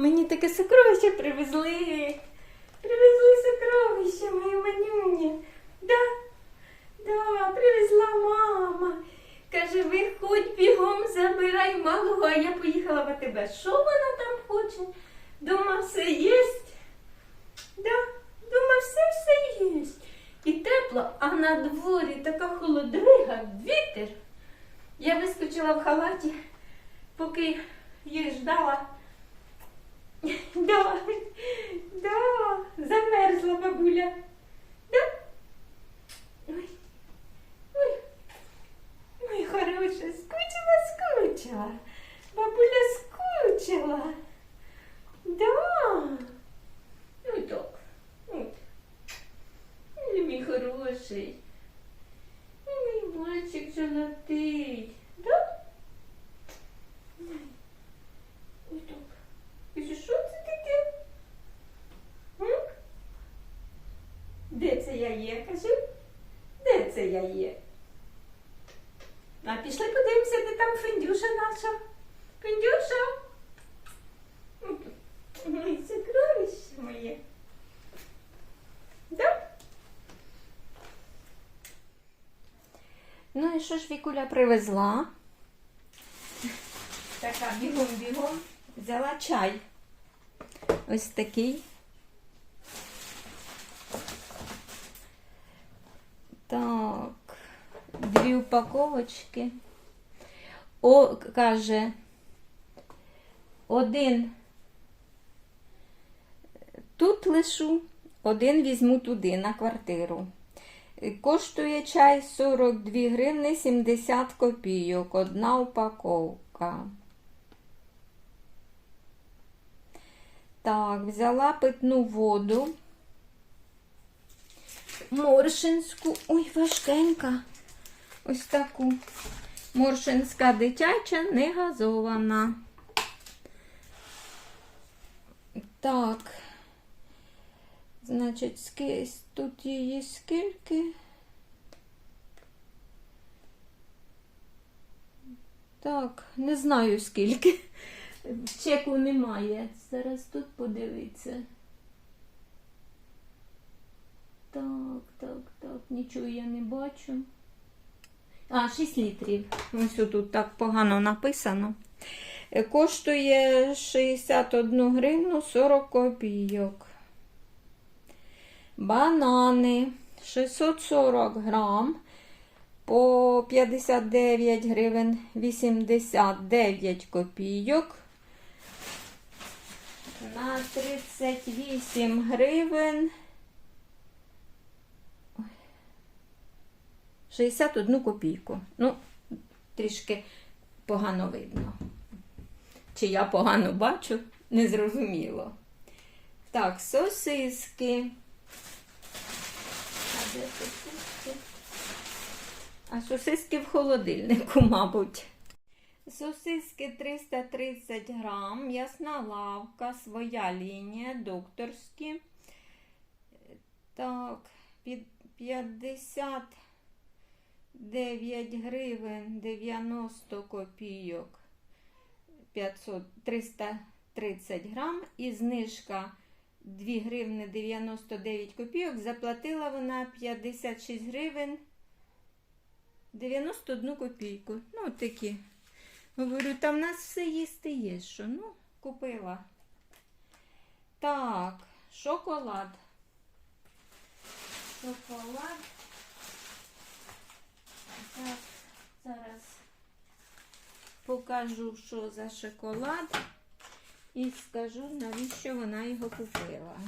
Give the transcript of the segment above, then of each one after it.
мені таке сокровище привезли. Привезли сокровище, мої манюні. Да, да, привезла мама. Каже, виходь бігом, забирай малого, а я поїхала в АТБ. Що вона там хоче? Дома все єсть. Да, дома все все є. І тепло, а на дворі така холодрига, вітер. Я вискочила в халаті, поки їх ждала. Да, да, замерзла бабуля. Да? Ой, ой, ой, хороша, скучила, скучила. Бабуля скучила. Да. Ну так. Мій хороший. Ой, Мій мальчик золотий. Да? Ой. Ой, так. І що що це таке? М? Де це я є, кажи? Де це я є? А пішли подивимося, де там Фендюша наша. Фендюша? Ой, сокровище моє. Да? Що ж Вікуля привезла? Така бігом-бігом взяла чай. Ось такий. Так, дві упаковочки. О, каже, один тут лишу, один візьму туди на квартиру. Коштує чай 42 гривни 70 копійок. Одна упаковка. Так, взяла питну воду. Моршинську. Ой, важкенька. Ось таку. Моршинська дитяча, не газована. Так. Значить, тут її скільки? Так, не знаю скільки. Чеку немає. Зараз тут подивиться. Так, так, так, нічого я не бачу. А, 6 літрів. Ось тут так погано написано. Е, Коштує 61 гривну 40 копійок. Банани 640 грам по 59 гривень 89 копійок. На 38 гривень. 61 копійку. Ну, трішки погано видно. Чи я погано бачу, незрозуміло. Так, сосиски. А сосиски в холодильнику, мабуть. Сосиски 330 грам, ясна лавка, своя лінія, докторські. Так, під 59 гривень 90 копійок. 500, 330 грам і знижка 2 гривни 99 копійок. Заплатила вона 56 гривень 91 копійку. Ну, такі. Говорю, там в нас все їсти є. Що? Ну, купила. Так, шоколад. Шоколад. Так, зараз покажу, що за шоколад, і скажу, навіщо вона його купила.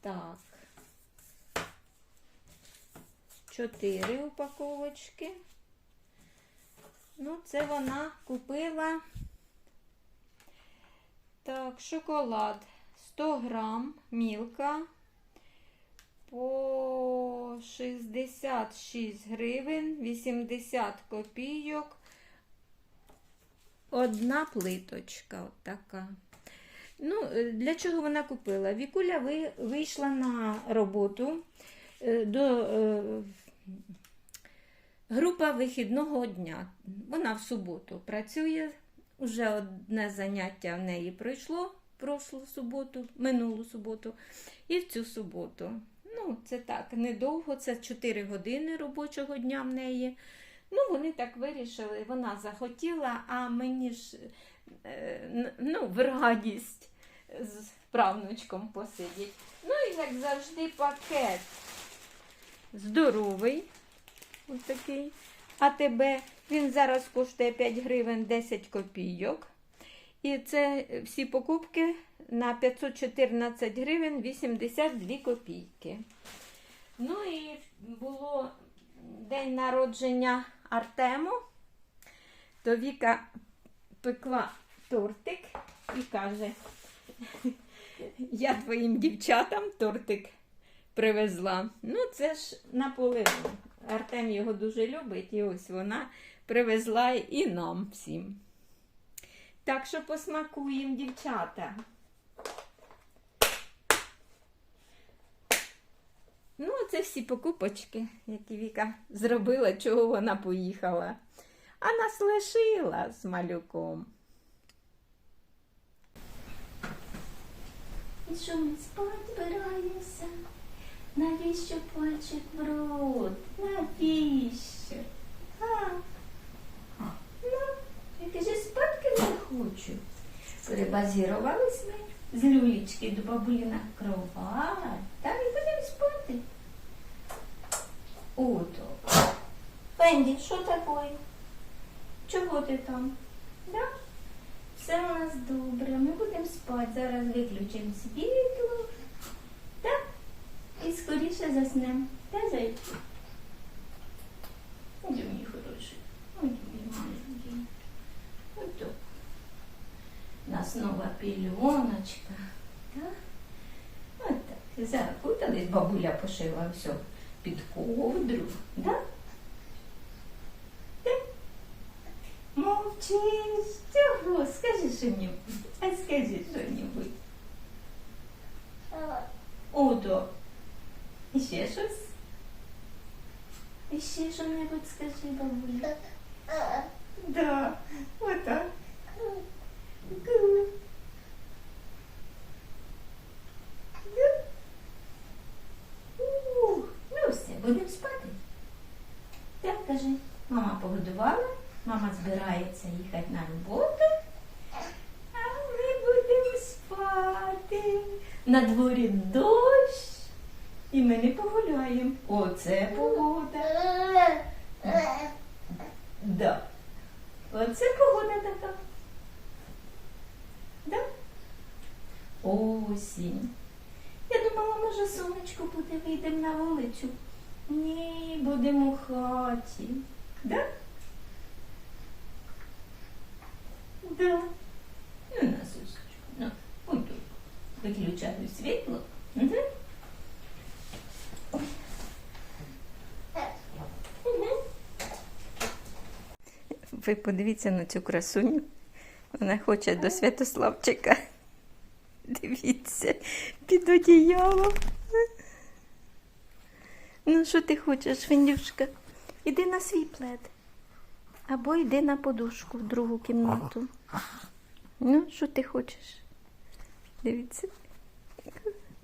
Так. Чотири упаковочки. Ну, це вона купила. Так, шоколад 100 грам, мілка по 66 гривень, 80 копійок. Одна плиточка така. Ну, е, для чого вона купила? Вікуля вийшла на роботу е, до е, група вихідного дня. Вона в суботу працює, уже одне заняття в неї пройшло прошлу суботу, минулу суботу і в цю суботу. Ну, це так, недовго, це 4 години робочого дня в неї. Ну, вони так вирішили, вона захотіла, а мені ж е, ну, в радість з правнучком посидіть. Ну і як завжди, пакет здоровий. Ось такий. АТБ. Він зараз коштує 5 гривень 10 копійок. І це всі покупки на 514 гривень 82 копійки. Ну і було день народження Артему. То Віка пекла тортик і каже: я твоїм дівчатам тортик привезла. Ну, це ж наполеон. Артем його дуже любить, і ось вона привезла і нам всім. Так що посмакуємо, дівчата. Ну, це всі покупочки, які Віка зробила, чого вона поїхала. А нас лишила з малюком. І що ми спать збираємося? Навіщо пальчик в? Навіщо? А? Ну, я каже, спадки не хочу. Перебазірувались ми з люлічки до бабулі на кровать. Та і спати. Ото. Фенді, що таке? Чого ти там? Да? Все у нас добре, ми будемо спати. Зараз виключимо світло. Да? І скоріше заснемо. Та зайчик? Ой, мій хороший. Ой, мій маленький. Ото. У нас нова пільоночка. Так? От так. Закутались, бабуля пошила все під ковдру. Так? Мовчиш. Чого? Скажи що-небудь. А скажи що-небудь. Ото. І ще щось? І ще що-небудь скажи, бабуля. Да. Отак. Гу. Гу. Ух, Ну все, будемо спати. Так, кажи. Мама погодувала, мама збирається їхати на роботу. А ми будемо спати. На дворі дощ. І ми не погуляємо. Оце погода. Да. Оце погода така. Да? Осінь. Я думала, може сонечко буде, вийдемо на вулицю. Ні, будемо в хаті. Да? Да. Ну, на. Ну, ой тут. Виключаю світло. Угу. Ви подивіться на цю красуню. Вона хоче до Святославчика. Дивіться, під одіялом. Ну, що ти хочеш, Фендюшка? Іди на свій плед. Або йди на подушку в другу кімнату. Ну, що ти хочеш? Дивіться.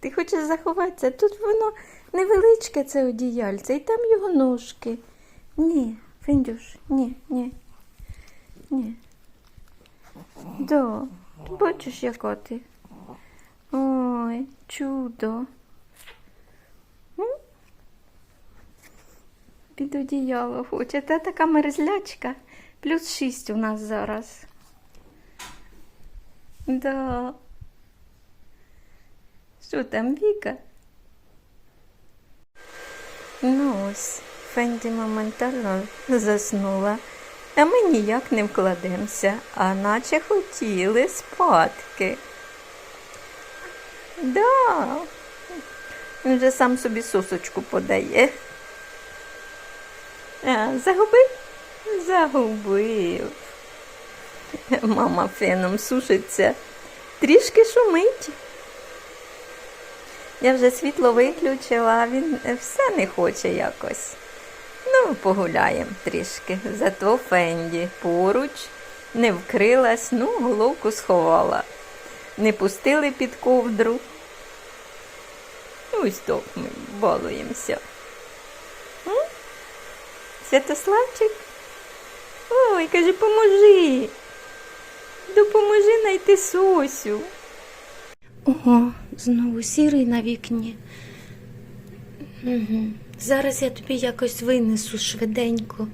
Ти хочеш заховатися? Тут воно невеличке це одіяльце, і там його ножки. Ні, Фендюш, ні, ні. Ні. Да, бачиш, яка ти. Ой, чудо. М? Під одіяло хоче. Та така мерзлячка. Плюс шість у нас зараз. Да. Що там, Віка? Ну ось, Фенді моментально заснула. А ми ніяк не вкладемося, а наче хотіли спадки. Да. Він вже сам собі сосочку подає. Загубив? Загубив. Мама феном сушиться. Трішки шумить. Я вже світло виключила, а він все не хоче якось. Ну, погуляємо трішки. Зато Фенді поруч не вкрилась, ну, головку сховала. не пустили під ковдру. Ось так ми балуємося. Святославчик? Ой, каже, поможи. Допоможи знайти Сосю. Ого, знову сірий на вікні. Угу. Зараз я тобі якось винесу швиденько.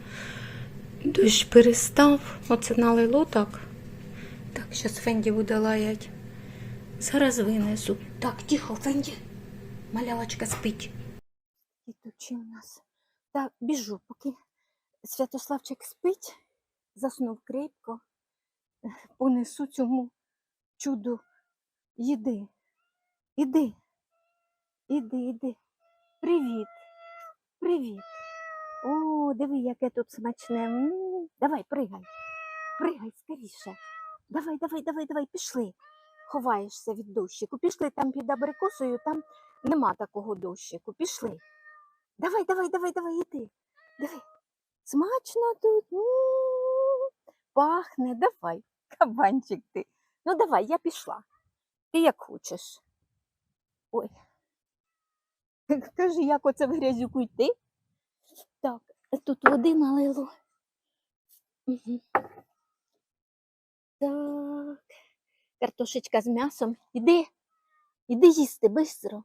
Дощ перестав, оце налило так. Так, зараз Фенді буде лаять. Зараз винесу. Так, тихо, Фенді. Малявочка спить. І тут у нас? Так, біжу, поки Святославчик спить, заснув крепко, понесу цьому чуду їди. Іди. Іди, іди. Привіт. Привіт. О, диви, яке тут смачне. М, Давай, пригай. Пригай скоріше. Давай, давай, давай, давай, пішли. Ховаєшся від дощику. Пішли там під абрикосою, там нема такого дощику. Пішли. Давай, давай, давай, давай, іди. Диви. Смачно тут. М, Пахне, давай, кабанчик ти. Ну давай, я пішла. Ти як хочеш. Ой. Кажи, як оце в грязюку йти? Так, тут води налило. Угу. Так. Картошечка з м'ясом. Іди, іди їсти бистро.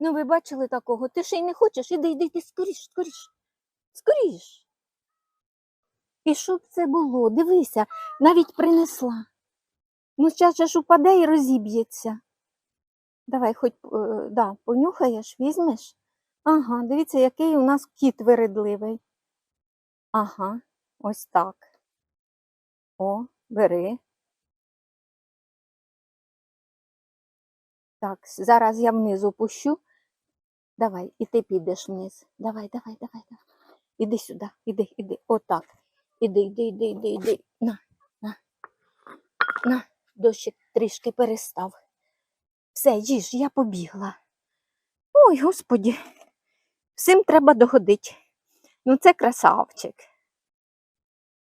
Ну, ви бачили такого? Ти ще й не хочеш? Іди, іди, іди, скоріш, скоріш. Скоріш. І щоб це було? Дивися, навіть принесла. Ну, зараз же ж упаде і розіб'ється. Давай, хоч е, да, понюхаєш, візьмеш. Ага, дивіться, який у нас кіт виридливий. Ага, ось так. О, бери. Так, зараз я вниз опущу. Давай, і ти підеш вниз. Давай, давай, давай, давай. Іди сюди, іди, іди. Отак. Іди, іди, іди, іди, іди. На, на. На, дощик трішки перестав. Все, їж, я побігла. Ой, господі, всім треба догодити. Ну, це красавчик.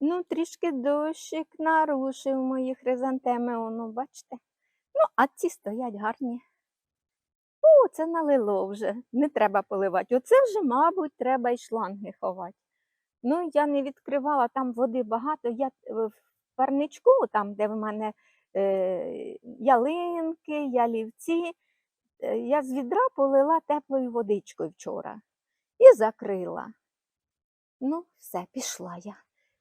Ну, трішки дощик нарушив мої хризантеми, воно, бачите. Ну, а ці стоять гарні. О, це налило вже. Не треба поливати. Оце вже, мабуть, треба і шланги ховати. Ну, я не відкривала, там води багато. Я е, в парничку, там, де в мене е, ялинки, ялівці, е, я з відра полила теплою водичкою вчора і закрила. Ну, все, пішла я.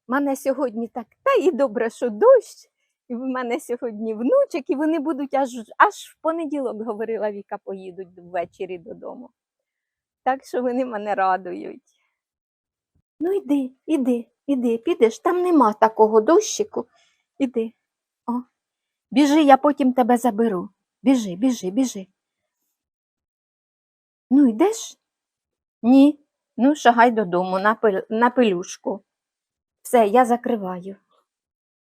Мене сьогодні так, та і добре, що дощ, в мене сьогодні внучок, і вони будуть аж, аж в понеділок, говорила Віка, поїдуть ввечері додому. Так що вони мене радують. Ну, іди, іди, іди, підеш, там нема такого дощику. Іди. О, біжи, я потім тебе заберу. Біжи, біжи, біжи. Ну, йдеш? Ні. Ну, шагай додому на, пил... на пилюшку. Все, я закриваю.